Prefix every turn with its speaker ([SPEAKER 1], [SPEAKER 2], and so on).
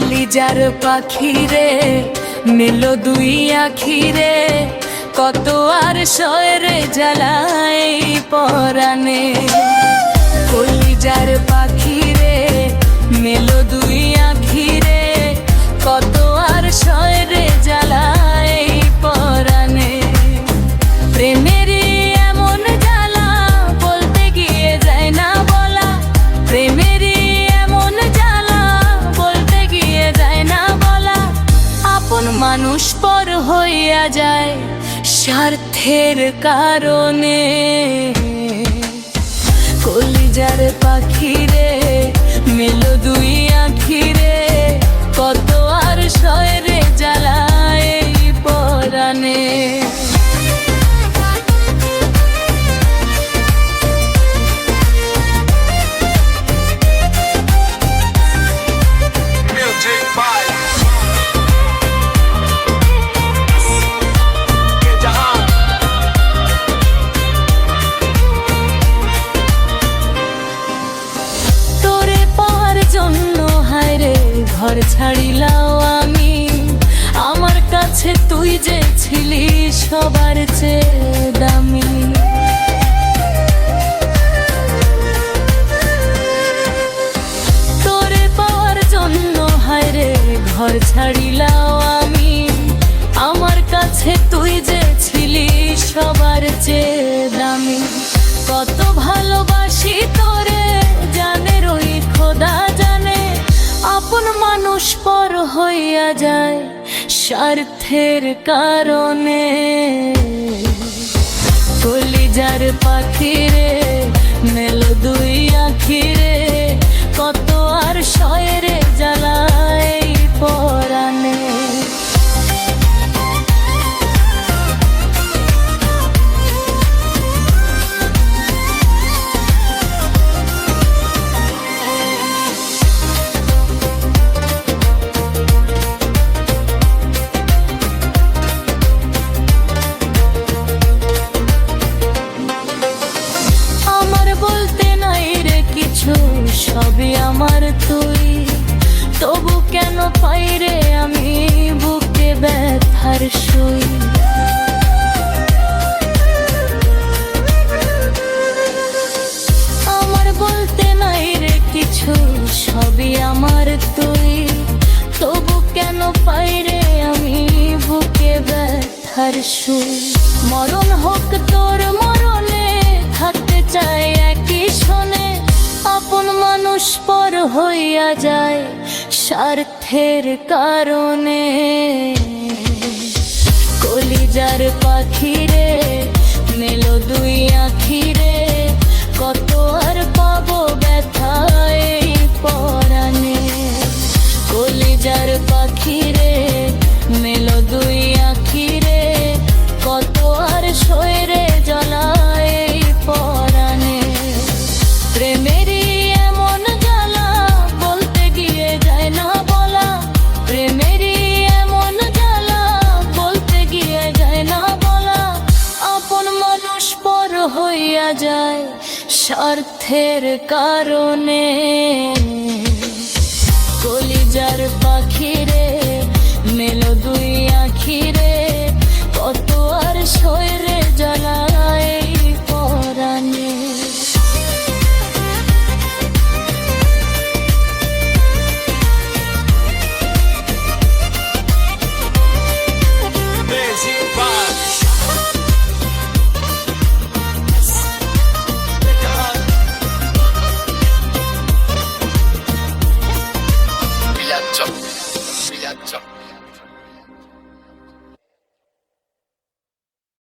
[SPEAKER 1] কলিজার পাখিরে নিল দুই আখিরে কত আর শয়ের জ্বালায় পরানে কলিজার পাখিরে আপন মানুষ পর হইয়া যায় স্বার্থের কারণে। কলিজার পাখিরে, মেলো দুই আখিরে, কত আর শয়রে ছাড়িলাও আমি। আমার কাছে তুই যে ছিলি সবার চেয়ে দামি। তোরে পাওয়ার জন্য হায়রে, ঘর ছাড়িলাও হইয়া যায় স্বার্থের কারণে। কলিজার পাখিরে মেলো দুই আখিরে কত আর শয়রে সবই আমার তুই। তবু কেন পাই আমি বুকে ব্যথার শুই আমার বলতে নাই রে কিছু, সবই আমার তুই। তবু কেন পাই রে আমি বুকে ব্যথার সুই? মরণ হোক তোর মরণে স্বার্থের কারণে কলিজার পাখিরে হইয়া যায় স্বার্থের কারণে। কলিজার পাখিরে Tough.